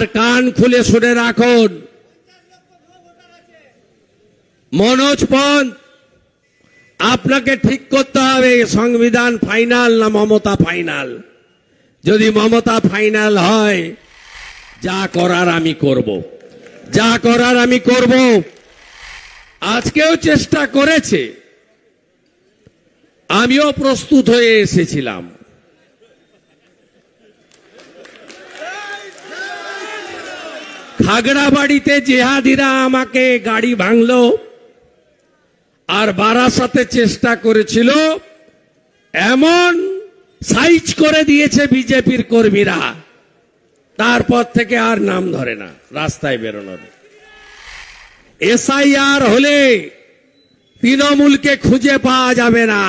আর কান খুলে শুনে রাখুন। মনোজ পন্থ আপনাকে ঠিক করতে হবে, সংবিধান ফাইনাল না মমতা ফাইনাল? যদি মমতা ফাইনাল হয়, যা করার আমি করব। যা করার আমি করব। আজকেও চেষ্টা করেছে। আমিও প্রস্তুত হয়ে এসেছিলাম। খাগড়াবাড়িতে জেহাদিরা আমাকে গাড়ি ভাঙল আর বারাসাতে চেষ্টা করেছিল। এমন সাইজ করে দিয়েছে বিজেপির কর্মীরা। তারপর থেকে আর নাম ধরে না, রাস্তায় বেরোনোর। এসআইআর হলে তৃণমূলকে খুঁজে পাওয়া যাবে না।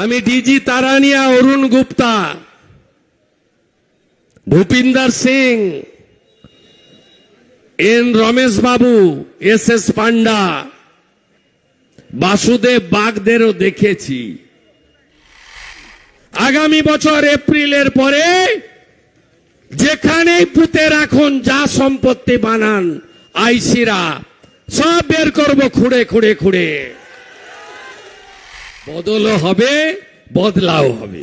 আমি DG Tarania Arun Gupta, Bhupinder Singh N Ramesh Babu, S S Panda, Basudeb বাগদেরও দেখেছি। আগামী বছর এপ্রিলের পরে যেখানেই পুঁতে রাখুন যা সম্পত্তি বানান, আইসিরা, সব বের করব খুঁড়ে খুঁড়ে খুঁড়ে। বদলও হবে, বদলাও হবে।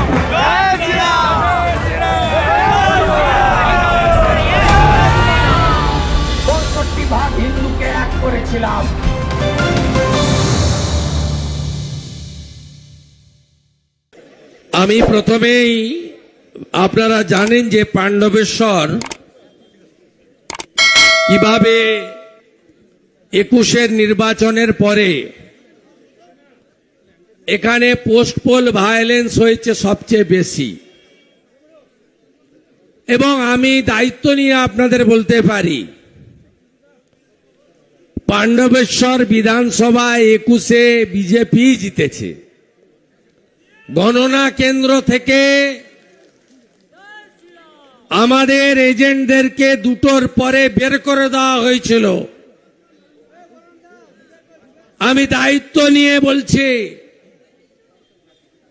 করেছিলাম। আমি প্রথমেই, আপনারা জানেন যে পাণ্ডবেশ্বর কীভাবে একুশের নির্বাচনের পরে এখানে পোস্ট পোল ভায়োলেন্স হয়েছে সবচেয়ে বেশি। এবং আমি দায়িত্ব নিয়ে আপনাদের বলতে পারি পাণ্ডবেশ্বর বিধানসভায় একুশে বিজেপি জিতেছে। গণনা কেন্দ্র থেকে আমাদের এজেন্টদেরকে দুটোর পরে বের করে দেওয়া হয়েছিল। আমি দায়িত্ব নিয়ে বলছি,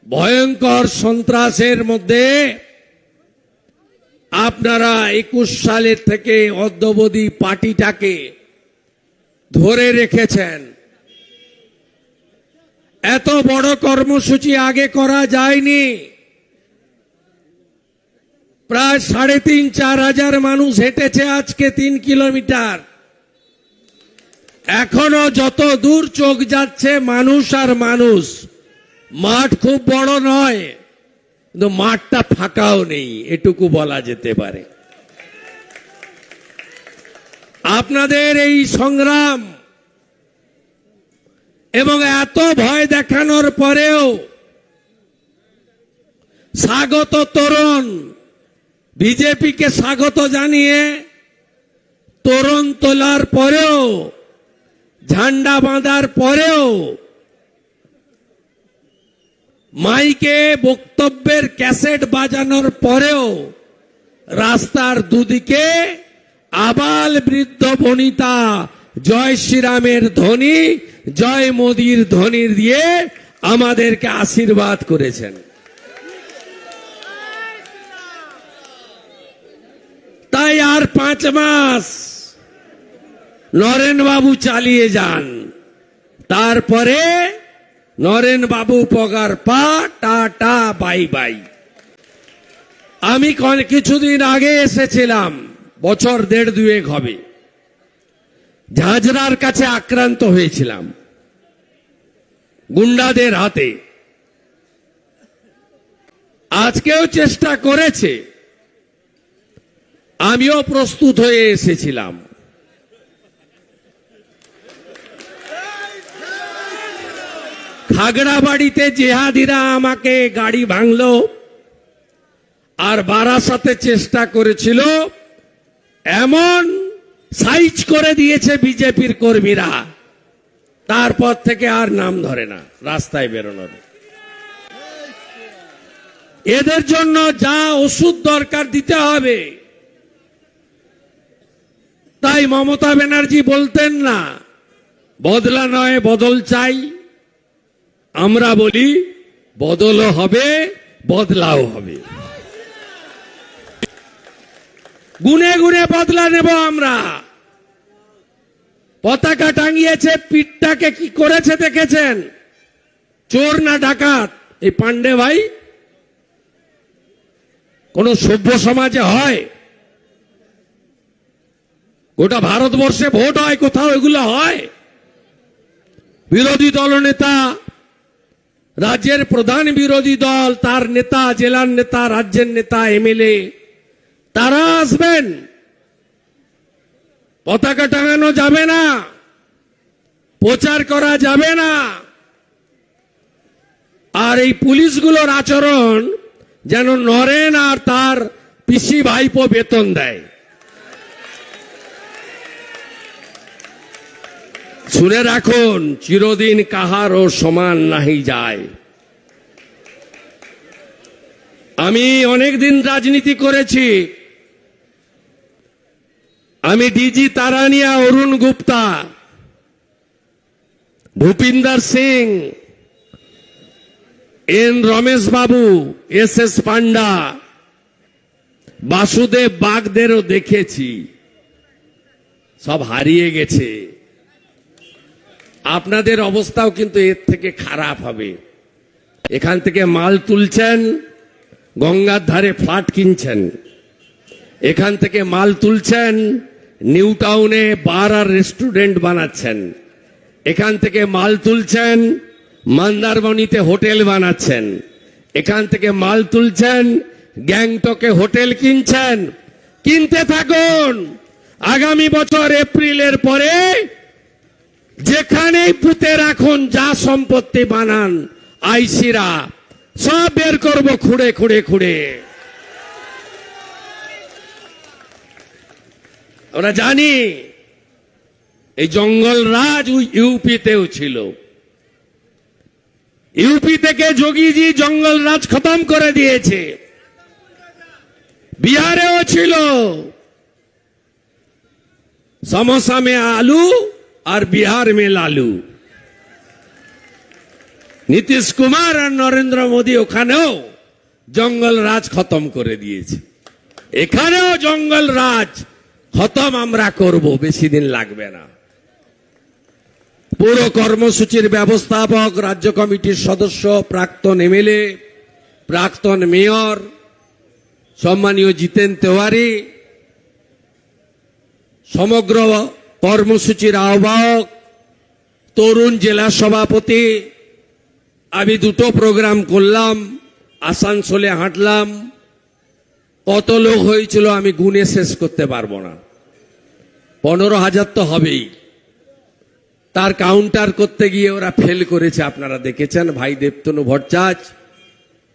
ভয়ঙ্কর সন্ত্রাসের মধ্যে আপনারা একুশ সালের থেকে অদ্যবধি পার্টিটাকে ধরে রেখেছেন। এত বড় কর্মসূচি আগে করা যায়নি। প্রায় সাড়ে তিন, চার হাজার মানুষ হেঁটেছে আজকে তিন কিলোমিটার। এখনও যত দূর চোখ যাচ্ছে মানুষ আর মানুষ। মাঠ খুব বড় নয়, কিন্তু মাঠটা ফাঁকাও নেই, এটুকু বলা যেতে পারে। আপনাদের এই সংগ্রাম এবং এত ভয় দেখানোর পরেও স্বাগত তরুণ, বিজেপিকে স্বাগত জানিয়ে তরুণ তোলার পরেও, ঝান্ডা বাঁধার পরেও মাইকে বক্তব্যের ক্যাসেট বাজানোর পরেও রাস্তার দুদিকে আবাল বৃদ্ধ বনিতা, জয় শ্রীরামের ধ্বনি, জয় মোদীর ধ্বনি দিয়ে আমাদেরকে আশীর্বাদ করেছেন। তাই আর পাঁচ মাস নরেন বাবু চালিয়ে যান। তারপরে নরেন বাবু পগার পা টাটা বাই বাই। আমি কিছুদিন আগে এসেছিলাম। বছর দেড় দুয়েক হবে। ঝাঁঝরার কাছে আক্রান্ত হয়েছিলাম। গুন্ডাদের হাতে। আজকেও চেষ্টা করেছে। আমিও প্রস্তুত হয়ে এসেছিলাম। খাগড়াবাড়িতে জেহাদিরা আমাকে গাড়ি ভাঙলো আর বারাসাতে চেষ্টা করেছিল। এমন সাইজ করে দিয়েছে বিজেপির কর্মীরা, তারপর থেকে আর নাম ধরে না, রাস্তায় বেরোনোর। এদের জন্য যা ওষুধ দরকার দিতে হবে। তাই মমতা ব্যানার্জি বলতেন না, বদলা নয়, বদল চাই। আমরা বলি, বদলও হবে, বদলাও হবে। গুনে গুনে বদলা নেব আমরা। পতাকা টাঙিয়েছে, পিঠটাকে কি করেছে দেখেছেন? চোর না ডাকাত? এই পান্ডে ভাই, কোন সভ্য সমাজে হয়? গোটা ভারতবর্ষে ভোট হয়, কোথাও এগুলো হয়? বিরোধী দলনেতা রাজ্যের প্রধান বিরোধী দল, তার নেতা, জেলার নেতা, রাজ্যের নেতা, এমএলএ তারা আসবেন। পতাকা টাঙানো যাবে না। প্রচার করা যাবে না। আর এই পুলিশগুলোর আচরণ যেন নরেন আর তার পিসি ভাইপো বেতন দেয়। শুনে রাখুন, চিরদিন কাহারও সমান নাহি যায়। আমি অনেক দিন রাজনীতি করেছি আমি DG Tarania Arun Gupta. Bhupinder Singh. N Ramesh Babu, S S Panda. Basudeb বাগদেরও দেখেছি। সব হারিয়ে গেছে। আপনাদের অবস্থাও কিন্তু এর থেকে খারাপ হবে। এখান থেকে মাল তুলছেন, গঙ্গার ধারে ফ্ল্যাট কিনছেন। এখান থেকে মাল তুলছেন নিউ টাউনে বার আর রেস্টুরেন্ট বানাচ্ছেন। এখান থেকে মাল তুলছেন, মন্দারমণিতে হোটেল বানাচ্ছেন। এখান থেকে মাল তুলছেন, গ্যাংটকে হোটেল কিনছেন। কিনতে থাকুন! আগামী বছর এপ্রিলের পরে যেখানেই পুঁতে রাখুন যা সম্পত্তি বানান, আইসিরা, সব বের করব খুঁড়ে খুঁড়ে খুঁড়ে। ওরা জানি এই জঙ্গল রাজ ইউপিতেও ছিল। ইউপি থেকে যোগীজি জঙ্গল রাজ খতম করে দিয়েছে। বিহারেও ছিল। সমসা মে আলু আর বিহার মে লালু। নীতিশ কুমার আর নরেন্দ্র মোদী ওখানেও জঙ্গল রাজ খতম করে দিয়েছে। এখানেও জঙ্গল রাজ খতম আমরা করব, বেশি দিন লাগবে না। পুরো কর্মসূচির ব্যবস্থাপক, রাজ্য কমিটির সদস্য, প্রাক্তন এমএলএ, প্রাক্তন মেয়র, সম্মানীয় জিতেন তেওয়ারি, সমগ্র কর্মসূচির আহ্বায়ক, তরুণ জেলা সভাপতি, আমি দুটো প্রোগ্রাম করলাম, আসানসোলে হাঁটলাম কত লোক হয়েছিল আমি গুনে শেষ করতে পারব না। পনেরো হাজার তো হবেই। তার কাউন্টার করতে গিয়ে ওরা ফেল করেছে, আপনারা দেখেছেন, ভাই দেবতনু ভট্টাচ,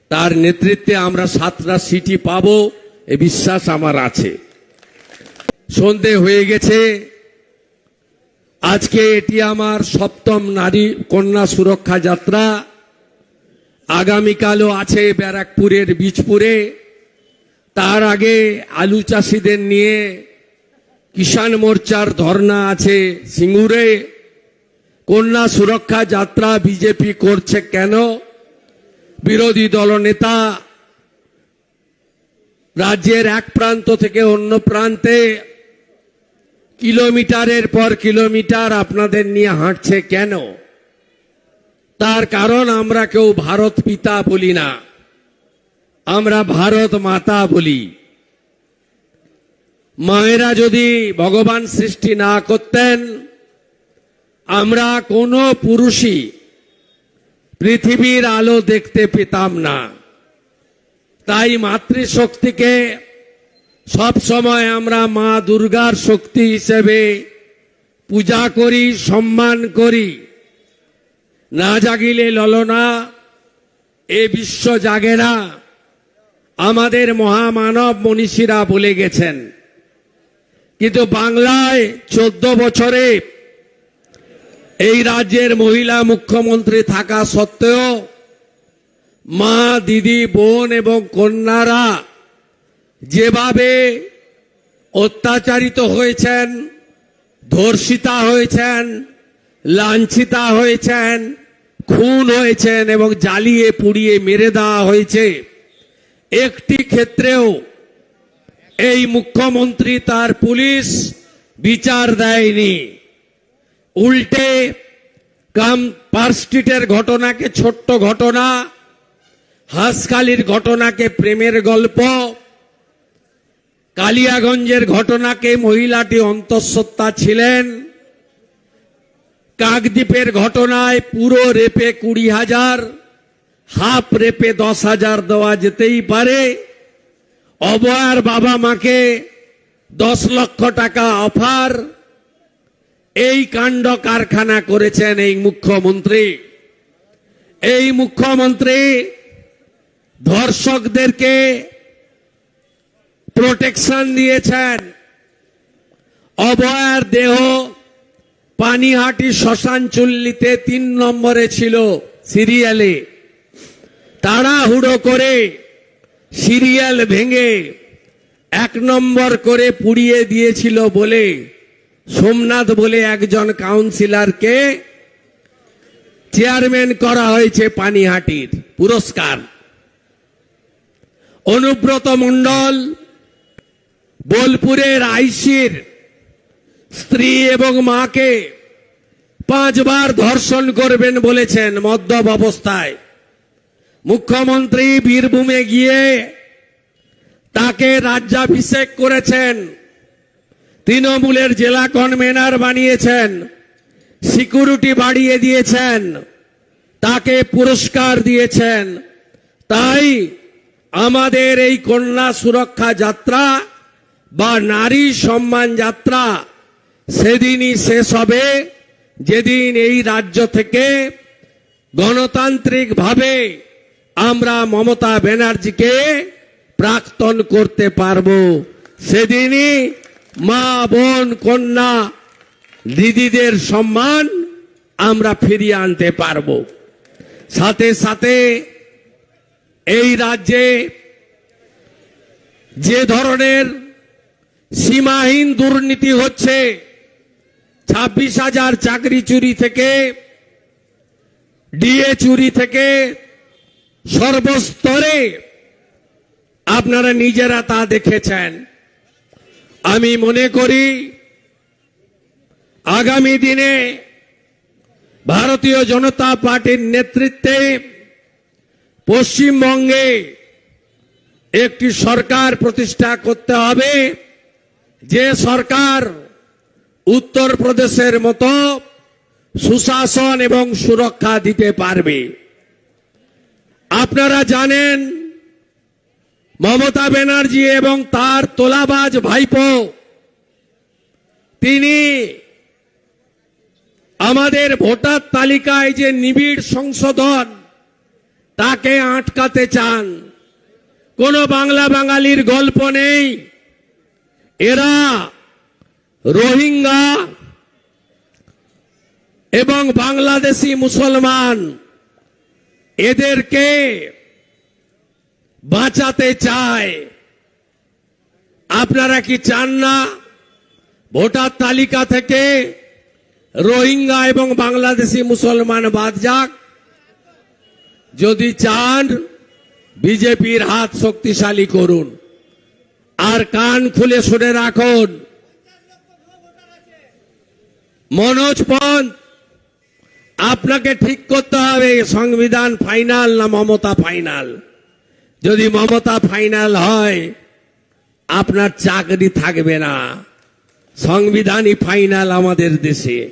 তার নেতৃত্বে আমরা সাতটা সিটি পাবো, এ বিশ্বাস আমার আছে। সন্ধে হয়ে গেছে। আজকে এটি আমার সপ্তম নারী কন্যা সুরক্ষা যাত্রা। আগামীকালও আছে ব্যারাকপুরের, বীজপুরে। তার আগে আলু চাষিদের নিয়ে কিষাণ মোর্চার ধর্ণা আছে সিঙ্গুরে। কন্যা সুরক্ষা যাত্রা বিজেপি করছে কেন? বিরোধী দলনেতা রাজ্যের এক প্রান্ত থেকে অন্য প্রান্তে কিলোমিটারের পর কিলোমিটার আপনাদের নিয়ে হাঁটছে কেন? তার কারণ আমরা কেউ ভারত পিতা বলি না। আমরা ভারত মাতা বলি। মায়েরা যদি ভগবান সৃষ্টি না করতেন, আমরা কোনো পুরুষই পৃথিবীর আলো দেখতে পেতাম না। তাই মাতৃশক্তিকে সব সময় আমরা মা দুর্গার শক্তি হিসেবে পূজা করি, সম্মান করি। না জাগিলে ললনা, এ বিশ্ব জাগে না। আমাদের মহামানব মনীষীরা বলে গেছেন, কিন্তু বাংলায় চোদ্দ বছরে এই রাজ্যের মহিলা মুখ্যমন্ত্রী থাকা সত্ত্বেও মা, দিদি, বোন এবং কন্যারা যেভাবে অত্যাচারিত হয়েছেন, ধর্ষিতা হয়েছেন, লাঞ্ছিতা হয়েছেন, খুন হয়েছেন এবং জ্বালিয়ে পুড়িয়ে মেরে দেওয়া হয়েছে একটি ক্ষেত্রেও এই মুখ্যমন্ত্রী তার পুলিশ বিচার দেয়নি। উল্টে কাম পার্ক ঘটনাকে ছোট্ট ঘটনা হাসকালির ঘটনাকে প্রেমের গল্প, কালিয়াগঞ্জের ঘটনাকে মহিলাটি অন্তঃসত্ত্বা ছিলেন, কাকদ্বীপের ঘটনায় পুরো রেপে কুড়ি হাজার হাফ রেপে দশ হাজার দেওয়া যেতেই পারে। অবয়ার বাবা মাকে দশ লক্ষ টাকা অফার। এই কাণ্ড কারখানা করেছেন এই মুখ্যমন্ত্রী। এই মুখ্যমন্ত্রী ধর্ষকদেরকে প্রোটেকশন দিয়েছেন। অবয়ার দেহ পানিহাটি শ্মশান চুল্লিতে তিন নম্বরে ছিল সিরিয়ালে। তাড়াহুড়ো করে সিরিয়াল ভেঙে এক নম্বর করে পুড়িয়ে দিয়েছিল বলে সোমনাথ বলে একজন কাউন্সিলরকে চেয়ারম্যান করা হয়েছে পানিহাটির পুরস্কার। অনুব্রত মণ্ডল বোলপুরের আইসির স্ত্রী এবং মাকে পাঁচবার ধর্ষণ করবেন বলেছেন মদ্যপ অবস্থায়। মুখ্যমন্ত্রী বীরভূমে গিয়ে তাকে রাজ্যাভিষেক করেছেন। তৃণমূলের জেলা কনভেনার বানিয়েছেন। সিকিউরিটি বাড়িয়ে দিয়েছেন। তাকে পুরস্কার দিয়েছেন। তাই আমাদের এই কন্যা সুরক্ষা যাত্রা বা নারী সম্মান যাত্রা সেদিনই শেষ হবে। যেদিন এই রাজ্য থেকে গণতান্ত্রিকভাবে আমরা মমতা ব্যানার্জিকে প্রাক্তন করতে পারব। সেদিনই মা, বোন, কন্যা, দিদিদের সম্মান আমরা ফিরিয়ে আনতে পারব। সাথে সাথে এই রাজ্যে যে ধরনের সীমাহীন দুর্নীতি হচ্ছে, ছাব্বিশ হাজার চাকরি চুরি থেকে, ডিএ চুরি থেকে সর্বস্তরে আপনারা নিজেরা তা দেখেছেন। আমি মনে করি, আগামী দিনে ভারতীয় জনতা পার্টির নেতৃত্বে পশ্চিমবঙ্গে একটি সরকার প্রতিষ্ঠা করতে হবে। যে সরকার উত্তরপ্রদেশের মতো সুশাসন এবং সুরক্ষা দিতে পারবে। আপনারা জানেন, মমতা ব্যানার্জি এবং তার তোলাবাজ ভাইপো, তিনি আমাদের ভোটার তালিকায় যে নিবিড় সংশোধন, তাকে আটকাতে চান। কোনো বাংলা বাঙালির গল্প নেই। এরা রোহিঙ্গা এবং বাংলাদেশি মুসলমান। এদেরকে বাঁচাতে চায়। আপনারা কি চান না? ভোটার তালিকা থেকে রোহিঙ্গা এবং বাংলাদেশি মুসলমান বাদ যাক। যদি চান, বিজেপির হাত শক্তিশালী করুন। আর কান খুলে শুনে রাখুন। মনোজ পন্থ আপনাকে ঠিক করতে হবে, সংবিধান ফাইনাল না মমতা ফাইনাল? যদি মমতা ফাইনাল হয়, আপনার চাকরি থাকবে না। সংবিধানই ফাইনাল আমাদের দেশে।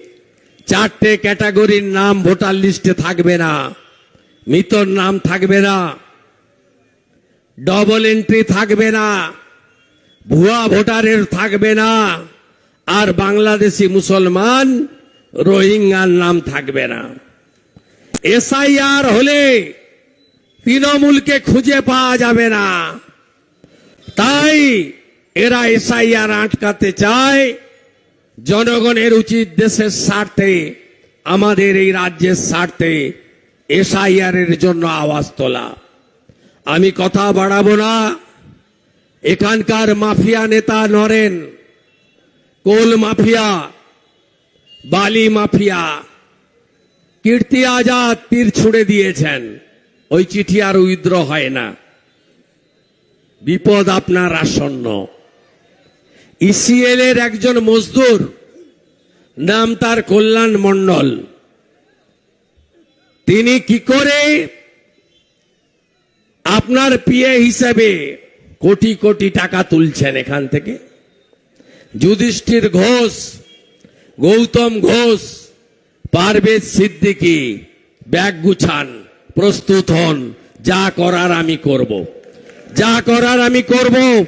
চারটে ক্যাটাগরির নাম ভোটার লিস্টে থাকবে না। মৃতর নাম থাকবে না। ডবল এন্ট্রি থাকবে না। ভুয়া ভোটারের থাকবে না। আর বাংলাদেশি মুসলমান রোহিঙ্গার নাম থাকবে না। এসআইআর হলে তৃণমূলকে খুঁজে পাওয়া যাবে না। তাই এরা এসআইআর আটকাতে চায়। জনগণের উচিত দেশের স্বার্থে, আমাদের এই রাজ্যের স্বার্থে এসআইআর এর জন্য আওয়াজ তোলা। আমি কথা বাড়াবো না। এখানকার মাফিয়া নেতা নরেন, কোল মাফিয়া বালি মাফিয়া। কীর্তি আজাদ তীর ছুড়ে দিয়েছেন। ওই চিঠি আর উইদ্র হয় না। বিপদ আপনার আসন্ন। ইসিএল এর একজন মজদুর, নাম তার কল্যাণ মণ্ডল। তিনি কি করে আপনার পিএ হিসেবে কোটি কোটি টাকা তুলছেন এখান থেকে? যুধিষ্ঠির ঘোষ গৌতম ঘোষ, পারভেজ সিদ্দিকী, ব্যাগ গুছান, প্রস্তুত হন, যা করার আমি করব। যা করার আমি করব।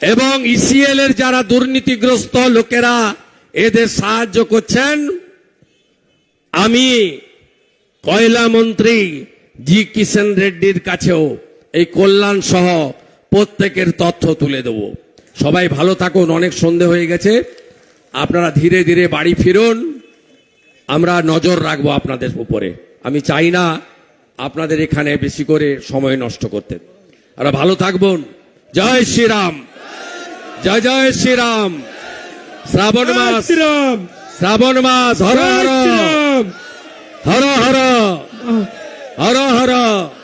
এবং ইসিএল এর যারা দুর্নীতিগ্রস্ত লোকেরা, এদের সাহায্য করছেন। আমি কয়লা মন্ত্রী জি কিষেন রেড্ডির কাছেও এই কল্যাণ সহ প্রত্যেকের তথ্য তুলে দেব। সবাই ভালো থাকুন, অনেক সন্ধে হয়ে গেছে। আপনারা ধীরে ধীরে বাড়ি ফিরুন আমরা নজর রাখব আপনাদের উপরে। আমি চাই না আপনাদের এখানে বেশি করে সময় নষ্ট করতে। আর ভালো থাকবেন। জয় শ্রীরাম। জয় জয় শ্রীরাম। শ্রাবণ মাস। শ্রীরাম। শ্রাবণ মাস। হর হর। হর হর। হর হর।